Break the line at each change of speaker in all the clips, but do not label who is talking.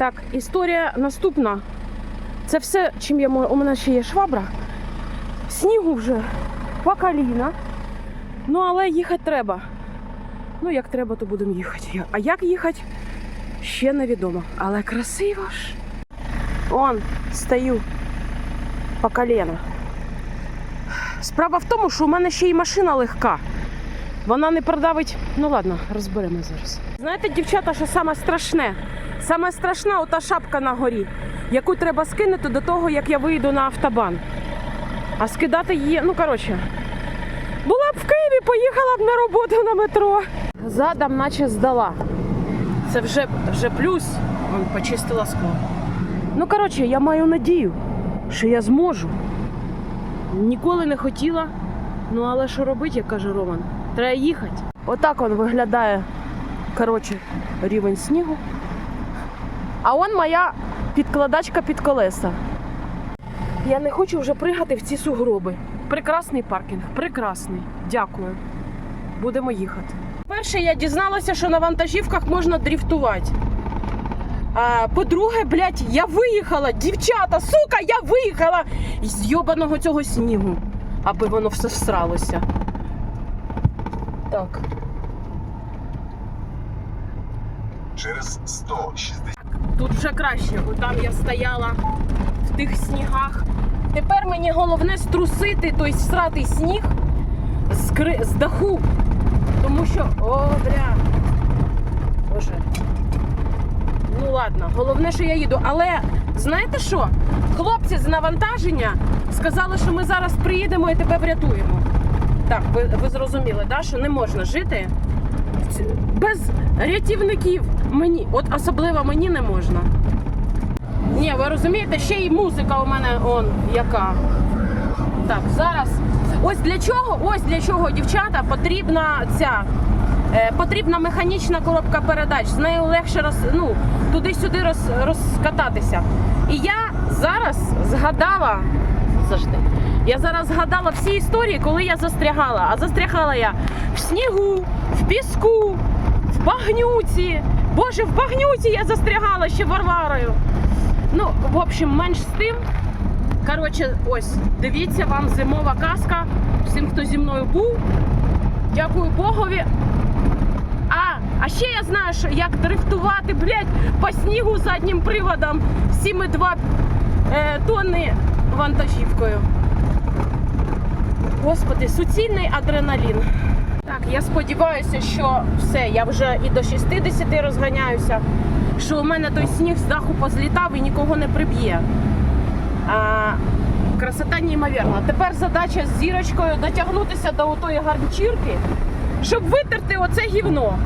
Так, історія наступна. Це все, чим я мо- у мене ще є швабра. Снігу вже по коліна. Ну, але їхати треба. Ну, як треба, то будемо їхати. А як їхати, ще невідомо. Але красиво ж. Он, стою по коліна. Справа в тому, що у мене ще й машина легка. Вона не продавить. Ну ладно, розберемо зараз. Знаєте, дівчата, що саме страшне? Саме страшна ота шапка на горі, яку треба скинути до того, як я вийду на автобан. А скидати її, ну коротше, була б в Києві, поїхала б на роботу на метро. Задом наче здала. Це вже, вже плюс. Вон почистила скло. Ну, коротше, я маю надію, що я зможу. Ніколи не хотіла. Ну, але що робити, як каже Роман? Треба їхати. Отак він виглядає, коротше, рівень снігу. А он моя підкладачка під колеса. Я не хочу вже пригати в ці сугроби. Прекрасний паркінг, прекрасний. Дякую. Будемо їхати. Перше, я дізналася, що на вантажівках можна дріфтувати. А, по-друге, блядь, я виїхала, дівчата, сука, я виїхала з йобаного цього снігу, аби воно все всралося. Так.
Через 160
Тут вже краще, бо там я стояла в тих снігах. Тепер мені головне струсити той сратий сніг з, кри... з даху. Тому що. О, бля. Боже. Ну ладно, головне, що я їду. Але знаєте що? Хлопці з навантаження сказали, що ми зараз приїдемо і тебе врятуємо. Так, ви, ви зрозуміли, да? що не можна жити без рятівників. Мені, от особливо мені не можна. Ні, ви розумієте, ще й музика у мене он яка. Так, зараз. Ось для чого, ось для чого, дівчата, потрібна ця. Е, потрібна механічна коробка передач. З нею легше роз, ну, туди-сюди роз, розкататися. І я зараз згадала завжди. Я зараз згадала всі історії, коли я застрягала. А застрягала я в снігу, в піску, в багнюці. Боже, в багнюці я застрягала ще Варварою. Ну, в общем, менш з тим. Коротше, ось, дивіться вам зимова казка. Всім, хто зі мною був. Дякую Богові. А, а ще я знаю, що як дрифтувати, блядь, по снігу заднім приводом 7,2 е, тонни вантажівкою. Господи, суцільний адреналін. Так, я сподіваюся, що все, я вже і до 60 розганяюся, що у мене той сніг з даху позлітав і нікого не приб'є. А, красота неймовірна. Тепер задача з зірочкою дотягнутися до отої гарнчірки, щоб витерти оце гівно.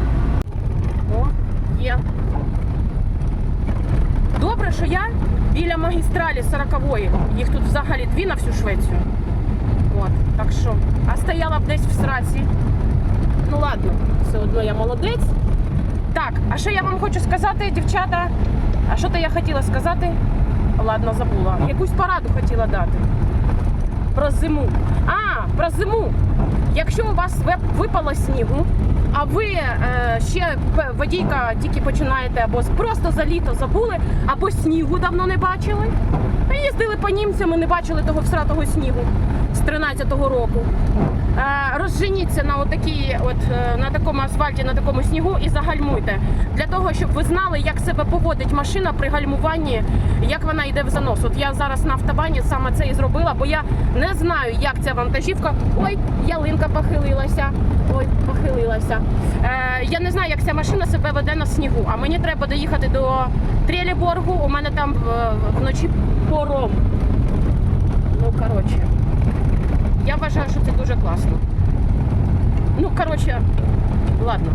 О, є. Добре, що я біля магістралі 40-ї. Їх тут взагалі дві на всю Швецію. От, так що. А стояла б десь в сраці. Ну ладно, все одно я молодець. Так, а що я вам хочу сказати, дівчата? А що то я хотіла сказати? Ладно, забула. Якусь пораду хотіла дати. Про зиму. А, про зиму. Якщо у вас випало снігу, а ви е, ще водійка тільки починаєте або просто за літо забули, або снігу давно не бачили. Їздили по німцям і не бачили того всратого снігу 13-го року. Е, розженіться на отакій, от е, на такому асфальті, на такому снігу і загальмуйте. Для того, щоб ви знали, як себе поводить машина при гальмуванні, як вона йде в занос. От я зараз на автобані саме це і зробила, бо я не знаю, як ця вантажівка. Ой, ялинка похилилася. Ой, похилилася. Е, я не знаю, як ця машина себе веде на снігу. А мені треба доїхати до Треліборгу. У мене там е, вночі пором. Ну, коротше. Я вважаю, що це дуже класно. Коротше, ладно.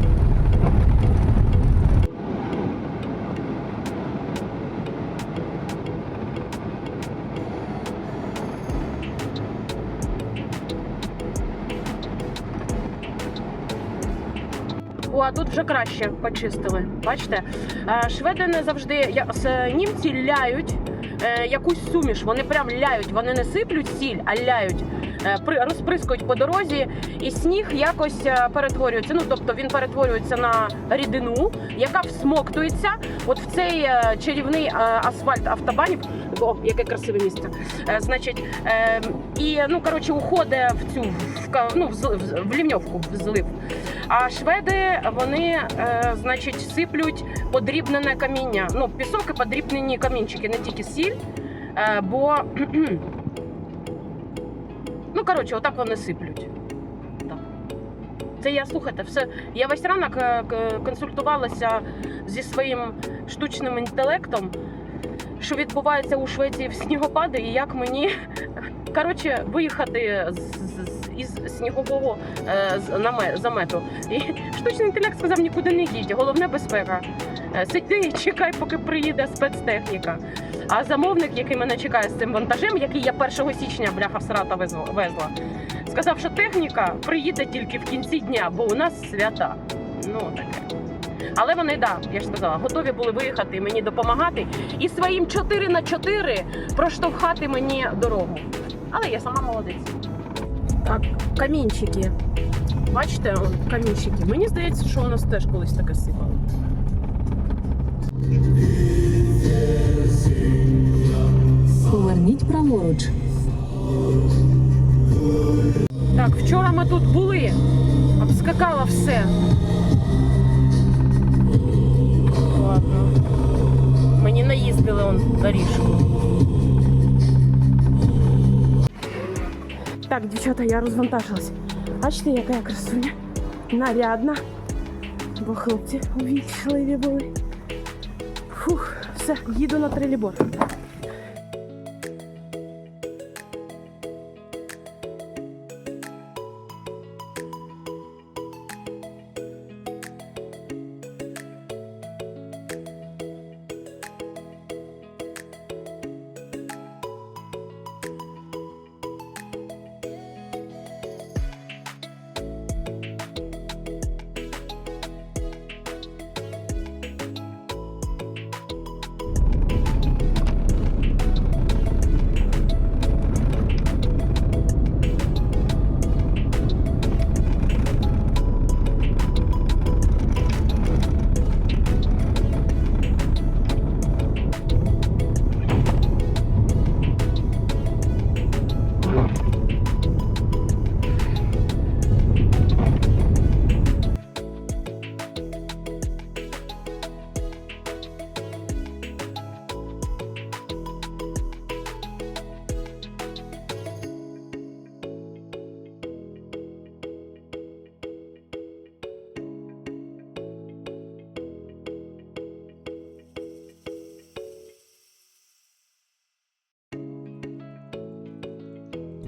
О, а тут вже краще почистили. Бачите? Шведи не завжди німці ляють, е, якусь суміш. Вони прям ляють, вони не сиплють сіль, а ляють. Е, при- розприскують по дорозі, і сніг якось е, перетворюється. Ну тобто він перетворюється на рідину, яка всмоктується от в цей е, чарівний асфальт автобанів. О, яке красиве місце. Значить, і ну коротше, уходить в цю в, ну, в, лівньовку, в злив. А шведи вони, значить, сиплють подрібнене каміння. Ну, пісок і подрібнені камінчики, не тільки сіль, бо ну коротше, отак вони сиплють. Так. Це я слухайте, все. Я весь ранок е, консультувалася зі своїм штучним інтелектом, що відбувається у Швеції в снігопади, і як мені коротше виїхати з, із снігового е, замету. І штучний інтелект сказав: нікуди не їдь, головне безпека. Е, Сиди і чекай, поки приїде спецтехніка. А замовник, який мене чекає з цим вантажем, який я 1 січня бляха в Сарата везла- сказав, що техніка приїде тільки в кінці дня, бо у нас свята. Ну таке. Але вони, да, я ж сказала, готові були виїхати мені допомагати і своїм 4 на 4 проштовхати мені дорогу. Але я сама молодець. Так, камінчики. Бачите, камінчики. Мені здається, що у нас теж колись таке сипало.
Поверніть праворуч.
Так, вчора ми тут були. Обскакала все. Ладно. Мені наїздили он доріжку. Так, дівчата, я розвантажилась. Бачите, яка я красуня. Нарядна. Бо хлопці увічливі були. Фух, все, їду на трилібор.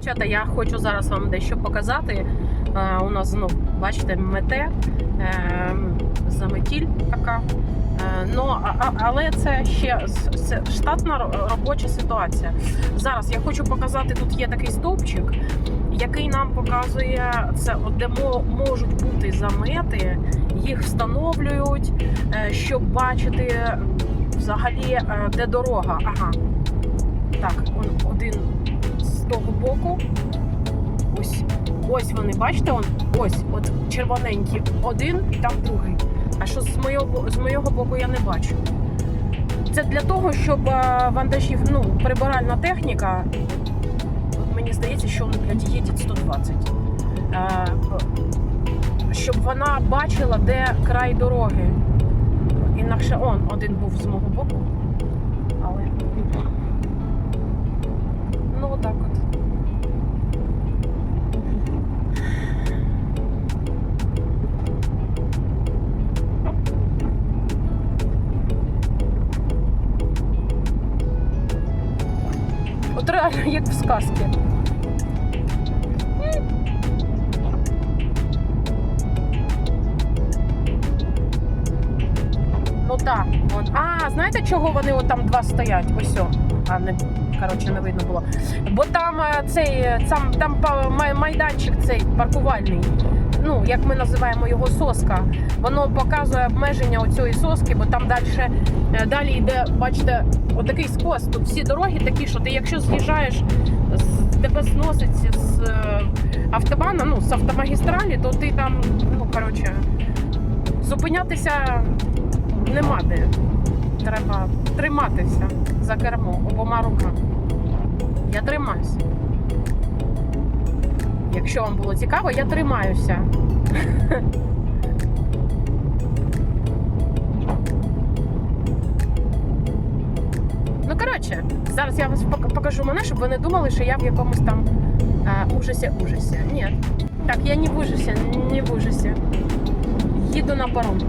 Дівчата, я хочу зараз вам дещо показати. Е, у нас знов, бачите, мете, е, заметіль така. Е, ну, але це ще штатна робоча ситуація. Зараз я хочу показати, тут є такий стовпчик, який нам показує це, де можуть бути замети, їх встановлюють, щоб бачити взагалі, де дорога. Ага. Так, один того боку. Ось, ось вони, бачите, он, ось, от червоненький один і там другий. А що з моєго, з моєго боку я не бачу. Це для того, щоб е, вантажів, ну, прибиральна техніка, мені здається, що блядь, їде 120. Е, щоб вона бачила, де край дороги. Інакше он один був з мого боку. Але. Ну, отак от. От реально, як в сказці. Ну так, вон. А, знаєте, чого вони от там два стоять? Ось о. А, не, коротше, не видно було. Бо там е, цей, е, там, там майданчик цей паркувальний. Ну як ми називаємо його соска. Воно показує обмеження оцієї соски, бо там далі, далі йде, бачите, отакий скос. Тут всі дороги такі, що ти якщо з'їжджаєш, з- тебе зносить з е, автобана, ну з автомагістралі, то ти там, ну коротше, зупинятися нема де. Треба триматися за кермо обома руками. Я тримаюся. Якщо вам було цікаво, я тримаюся. Ну, коротше, зараз я пок- покажу мене, щоб ви не думали, що я в якомусь там е, ужасі ужасі. Ні. Так, я не в ужасі, не в ужасі. Їду на паром.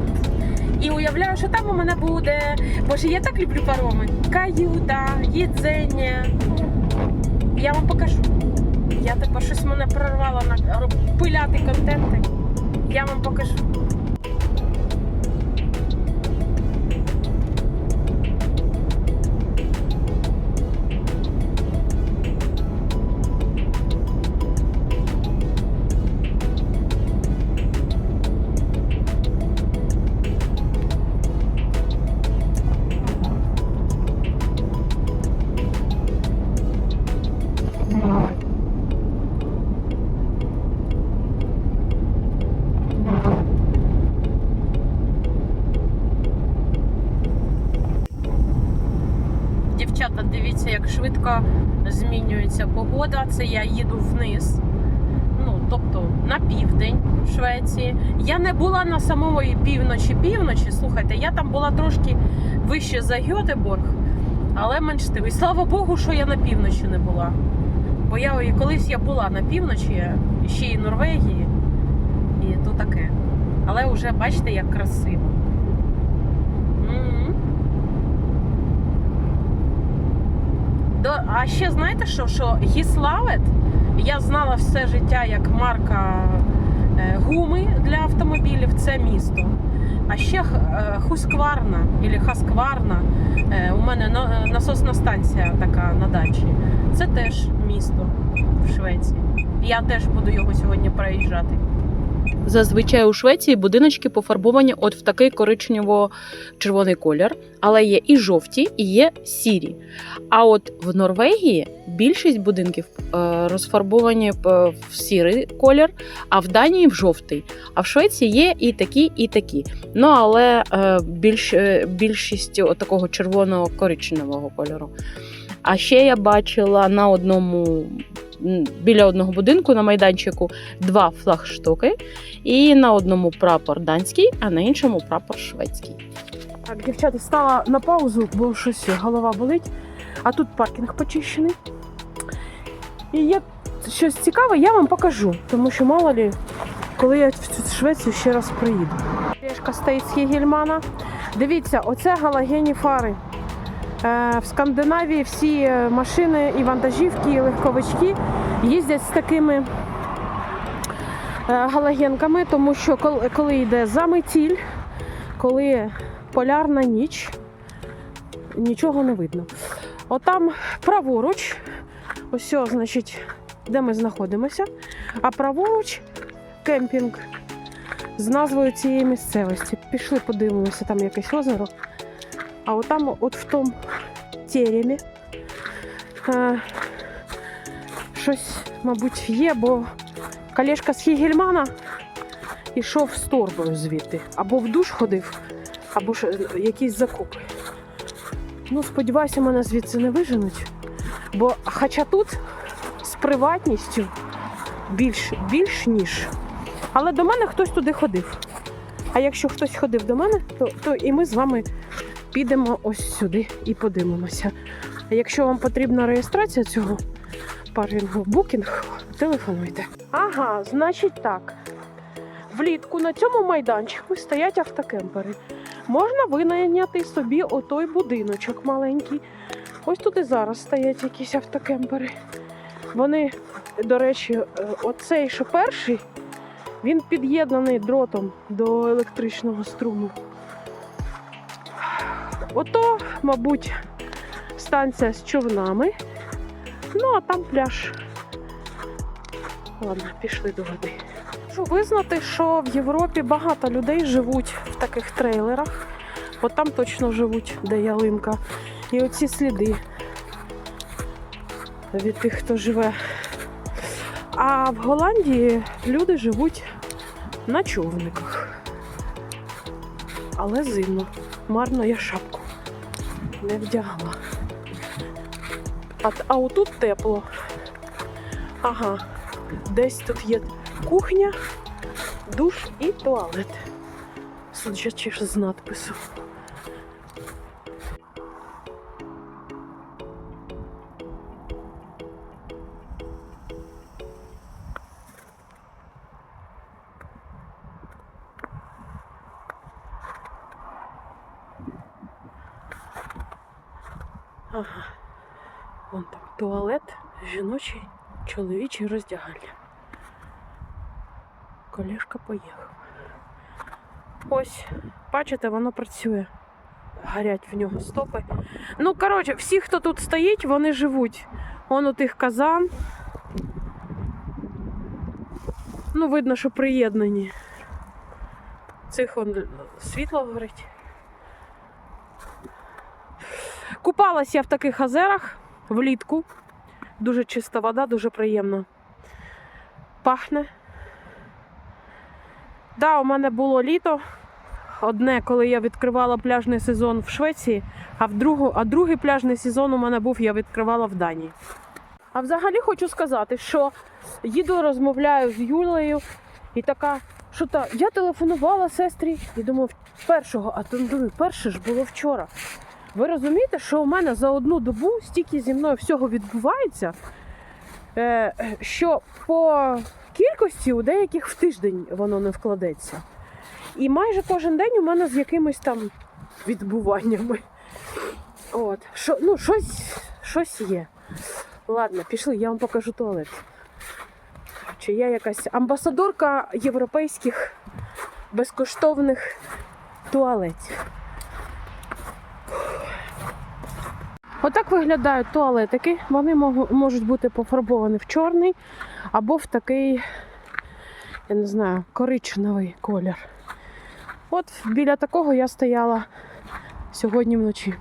І уявляю, що там у мене буде. Боже, я так люблю пароми. Каюта, їдзення. Я вам покажу. Я тепер щось мене прорвало на пиляти контенти. Я вам покажу. Дивіться, як швидко змінюється погода. Це я їду вниз. Ну, тобто на південь в Швеції. Я не була на самої півночі півночі. Слухайте, я там була трошки вище за Гьотеборг, але менш. І слава Богу, що я на півночі не була. Бо я колись я була на півночі, ще й Норвегії, і то таке. Але вже бачите, як красиво. Мгм. До, а ще знаєте що? Що Гіславет я знала все життя як марка е, гуми для автомобілів, це місто. А ще е, Хускварна або Хаскварна. е, у мене на- насосна станція така на дачі. Це теж місто в Швеції. Я теж буду його сьогодні проїжджати. Зазвичай у Швеції будиночки пофарбовані от в такий коричнево-червоний колір, але є і жовті, і є сірі. А от в Норвегії більшість будинків е, розфарбовані в сірий колір, а в Данії в жовтий. А в Швеції є і такі, і такі. Ну але е, більш, е, більшість такого червоно-коричневого кольору. А ще я бачила на одному. Біля одного будинку на майданчику два флагштоки, і на одному прапор данський, а на іншому прапор шведський. Так, дівчата, стала на паузу, бо щось голова болить. А тут паркінг почищений. І є щось цікаве, я вам покажу, тому що мало лі, коли я в цю Швецію ще раз приїду. Решка стоїть з Гегельмана. Дивіться, оце галогенні фари. Е, В Скандинавії всі е, машини і вантажівки, і легковички їздять з такими е, галогенками, тому що коли, йде заметіль, коли полярна ніч, нічого не видно. Отам праворуч, ось, значить, де ми знаходимося, а праворуч кемпінг з назвою цієї місцевості. Пішли, подивимося, там якесь озеро. А отам, от в тому теремі, е, щось, мабуть, є, бо колешка з Хігельмана йшов з торбою звідти. Або в душ ходив, або ж е, якісь закупи. Ну, сподіваюся, мене звідси не виженуть. Бо хоча тут з приватністю більш, більш ніж. Але до мене хтось туди ходив. А якщо хтось ходив до мене, то, то і ми з вами підемо ось сюди і подивимося. Якщо вам потрібна реєстрація цього паркінгу, букінг, телефонуйте. Ага, значить так. Влітку на цьому майданчику стоять автокемпери. Можна винайняти собі отой будиночок маленький. Ось тут і зараз стоять якісь автокемпери. Вони, до речі, е, оцей, що перший, він під'єднаний дротом до електричного струму. Ото, мабуть, станція з човнами. Ну, а там пляж. Ладно, пішли до води. Можу визнати, що в Європі багато людей живуть в таких трейлерах. От там точно живуть, де ялинка. І оці сліди від тих, хто живе. А в Голландії люди живуть на човниках. Але зимно. Марно я шапку не вдягла. А, а отут тепло. Ага. Десь тут є кухня, душ і туалет. Судячи з надпису. Ага. Вон там туалет, жіночий, чоловічий роздягальня. Колешка поїхав. Ось, бачите, воно працює. Гарять в нього стопи. Ну, коротше, всі, хто тут стоїть, вони живуть. Вон у тих казан. Ну, видно, що приєднані. Цих вон світло горить. Купалась я в таких озерах влітку. Дуже чиста вода, дуже приємно. Пахне. Да, у мене було літо. Одне, коли я відкривала пляжний сезон в Швеції, а, в другу, а другий пляжний сезон у мене був, я відкривала в Данії. А взагалі хочу сказати, що їду, розмовляю з Юлею і така, що та я телефонувала сестрі і думав, першого, а то думаю, перше ж було вчора. Ви розумієте, що у мене за одну добу стільки зі мною всього відбувається, е, що по кількості у деяких в тиждень воно не вкладеться. І майже кожен день у мене з якимись там відбуваннями. От. Що, ну, щось, щось є. Ладно, пішли, я вам покажу туалет. Чи я якась амбасадорка європейських безкоштовних туалетів. Отак виглядають туалетики. Вони можуть бути пофарбовані в чорний або в такий, я не знаю, коричневий колір. От біля такого я стояла сьогодні вночі.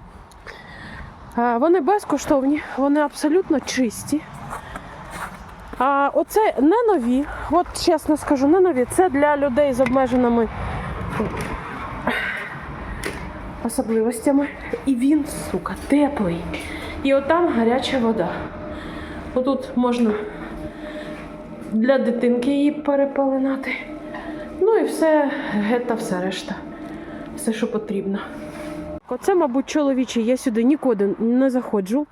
Вони безкоштовні, вони абсолютно чисті. А оце не нові, от чесно скажу, не нові. Це для людей з обмеженими особливостями. І він, сука, теплий. І отам гаряча вода. Отут можна для дитинки її перепалинати. Ну і все, гетто все решта. Все, що потрібно. Оце, мабуть, чоловічий. Я сюди нікуди не заходжу.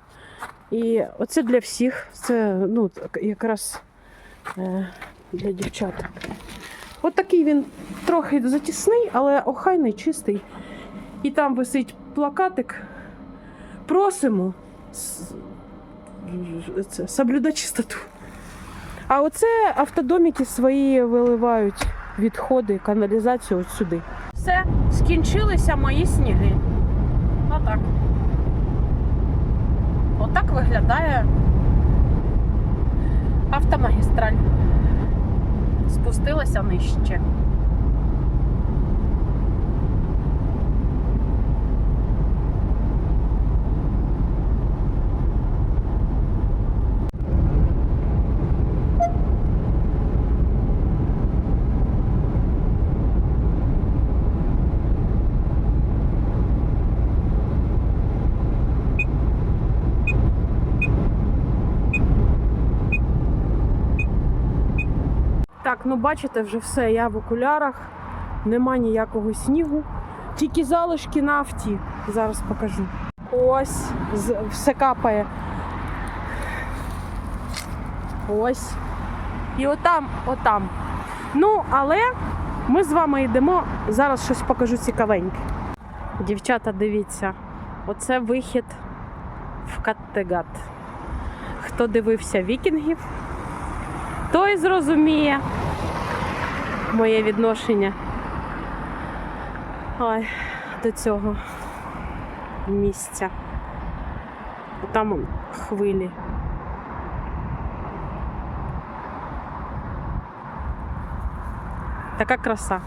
І оце для всіх. Це ну, якраз е, для дівчат. От такий він трохи затісний, але охайний, чистий. І там висить плакатик. Просимо це, соблюдати чистоту. А оце автодоміки свої виливають відходи, каналізацію от сюди. Все, скінчилися мої сніги. Отак. Отак виглядає автомагістраль. Спустилася нижче. Ну бачите, вже все, я в окулярах, нема ніякого снігу, тільки залишки нафті. Зараз покажу. Ось, все капає. Ось. І отам, отам. Ну, але ми з вами йдемо. Зараз щось покажу цікавеньке. Дівчата, дивіться, оце вихід в Каттегат. Хто дивився вікінгів, той зрозуміє моє відношення Ой, до цього місця. Там он, хвилі. Така краса.